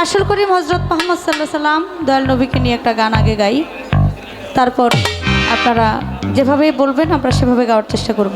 রাসুল করিম হজরত মোহাম্মদ সাল্লাহ সাল্লাম দয়াল নবীকে নিয়ে একটা গান আগে গাই। তারপর আপনারা যেভাবে বলবেন, আমরা সেভাবে গাওয়ার চেষ্টা করব।